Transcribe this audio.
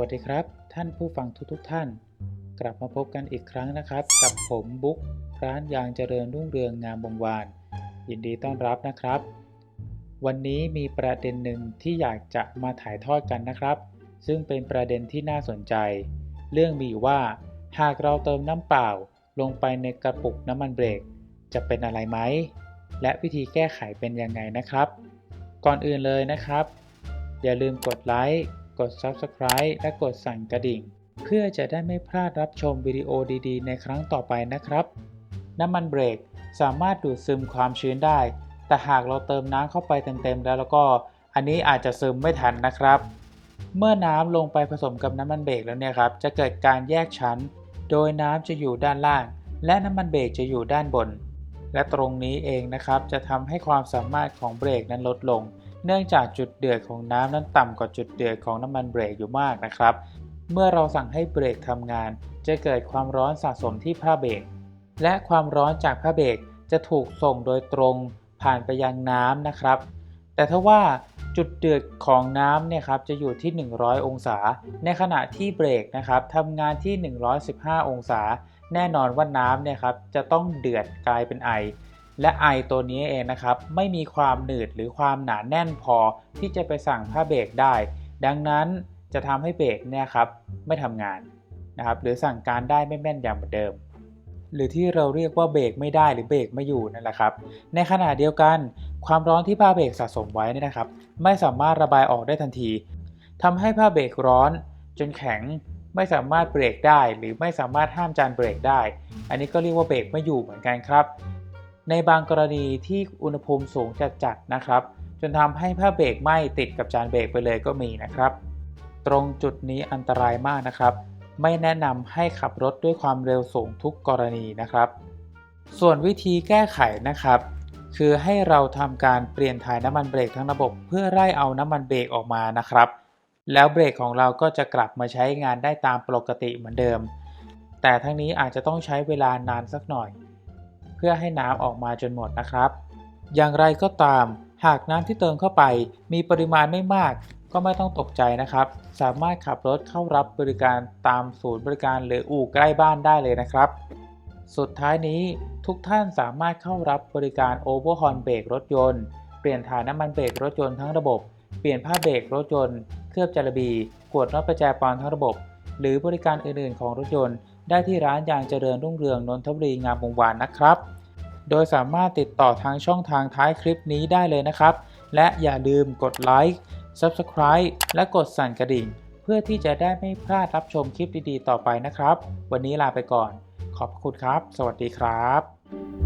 วัสดีครับ ท่านผู้ฟังทุกๆทท่าน กลับมาพบกันอีกครั้งนะครับ กับผมบุ๊กร้านยางเจริญรุ่งเรืองงามวงวาน ยินดีต้อนรับนะครับ วันนี้มีประเด็นหนึ่งที่อยากจะมาถ่ายทอดกันนะครับ ซึ่งเป็นประเด็นที่น่าสนใจ เรื่องมีอยู่ว่า หากเราเติมน้ำเปล่า ลงไปในกระปุกน้ำมันเบรก จะเป็นอะไรไหมและวิธีแก้ไขเป็นยังไงนะครับ ก่อนอื่นเลยนะครับ อย่าลืมกดไลค์ กด Subscribe และกดสั่นกระดิ่ง เพื่อจะได้ไม่พลาดรับชมวิดีโอดีๆ ในครั้งต่อไปนะครับ น้ำมันเบรกสามารถดูดซึมความชื้นได้ แต่หากเราเติมน้ำเข้าไปเต็มๆแล้วแล้วก็ อันนี้อาจจะซึมไม่ทันนะครับ เมื่อน้ำลงไปผสมกับน้ำมันเบรกแล้วเนี่ยครับ จะเกิดการแยกชั้น โดยน้ำจะอยู่ด้านล่าง และน้ำมันเบรกจะอยู่ด้านบน และตรงนี้เองนะครับ จะทำให้ความสามารถของเบรกนั้นลดลง เนื่องจากจุดเดือดของน้ำนั้นต่ำกว่าจุดเดือดของน้ำมันเบรกอยู่มากนะครับ เมื่อเราสั่งให้เบรกทำงาน จะเกิดความร้อนสะสมที่ผ้าเบรก และความร้อนจากผ้าเบรกจะถูกส่งโดยตรงผ่านไปยังน้ำนะครับ แต่ถ้าว่าจุดเดือดของน้ำเนี่ยครับจะอยู่ที่ 100 องศา ในขณะที่เบรกนะครับทำงานที่ 115 องศา แน่นอนว่าน้ำเนี่ยครับจะต้องเดือดกลายเป็นไอ และไอตัวนี้เองนะครับไม่มีความหนืดหรือความหนาแน่นพอที่จะไปสั่งผ้าเบรกได้ ดังนั้นจะทำให้เบรกเนี่ยครับไม่ทำงานนะครับหรือสั่งการได้ไม่แม่นยำเหมือนเดิม หรือที่เราเรียกว่าเบรกไม่ได้หรือเบรกไม่อยู่นั่นแหละครับ ในขณะเดียวกัน ความร้อนที่ผ้าเบรกสะสมไว้นี่นะครับ ไม่สามารถระบายออกได้ทันทีทำให้ผ้าเบรกร้อน จนแข็งไม่สามารถเบรกได้ หรือไม่สามารถห้ามจานเบรกได้ อันนี้ก็เรียกว่าเบรกไม่อยู่เหมือนกันครับ ในบางกรณีที่อุณหภูมิสูงจัดๆนะครับ จนทำให้ผ้าเบรกไหม้ติดกับจานเบรกไปเลยก็มีนะครับ ตรงจุดนี้อันตรายมากนะครับ ไม่แนะนำให้ขับรถด้วยความเร็วสูงทุกกรณีนะครับ ส่วนวิธีแก้ไขนะครับ คือให้เราทำการเปลี่ยนถ่ายน้ำมันเบรกทั้งระบบ เพื่อไล่เอาน้ำมันเบรกออกมานะครับ แล้วเบรกของเราก็จะกลับมาใช้งานได้ตามปกติเหมือนเดิม แต่ทั้งนี้อาจจะต้องใช้เวลานานสักหน่อย เพื่อให้น้ำออกมาจนหมดนะครับ อย่างไรก็ตาม หากน้ำที่เติมเข้าไปมีปริมาณไม่มาก ก็ไม่ต้องตกใจนะครับ สามารถขับรถเข้ารับบริการตามศูนย์บริการหรืออู่ใกล้บ้านได้เลยนะครับ สุดท้ายนี้ทุกท่านสามารถเข้ารับบริการโอเวอร์ฮอนเบรกรถยนต์ เปลี่ยนถ่ายน้ำมันเบรกรถยนต์ทั้งระบบ เปลี่ยนผ้าเบรกรถยนต์ เคลือบจารบีขวดน็อตประแจปอนทั้งระบบ หรือบริการอื่นๆ ของรถยนต์ ได้ที่ร้านยางเจริญรุ่งเรืองนนทบุรีงามวงวานนะครับ โดยสามารถติดต่อทางช่องทางท้ายคลิปนี้ได้เลยนะครับ และอย่าลืมกดไลค์ Subscribe และกดสั่นกระดิ่ง เพื่อที่จะได้ไม่พลาดรับชมคลิปดีๆ ต่อไปนะครับ วันนี้ลาไปก่อน ขอบคุณครับ สวัสดีครับ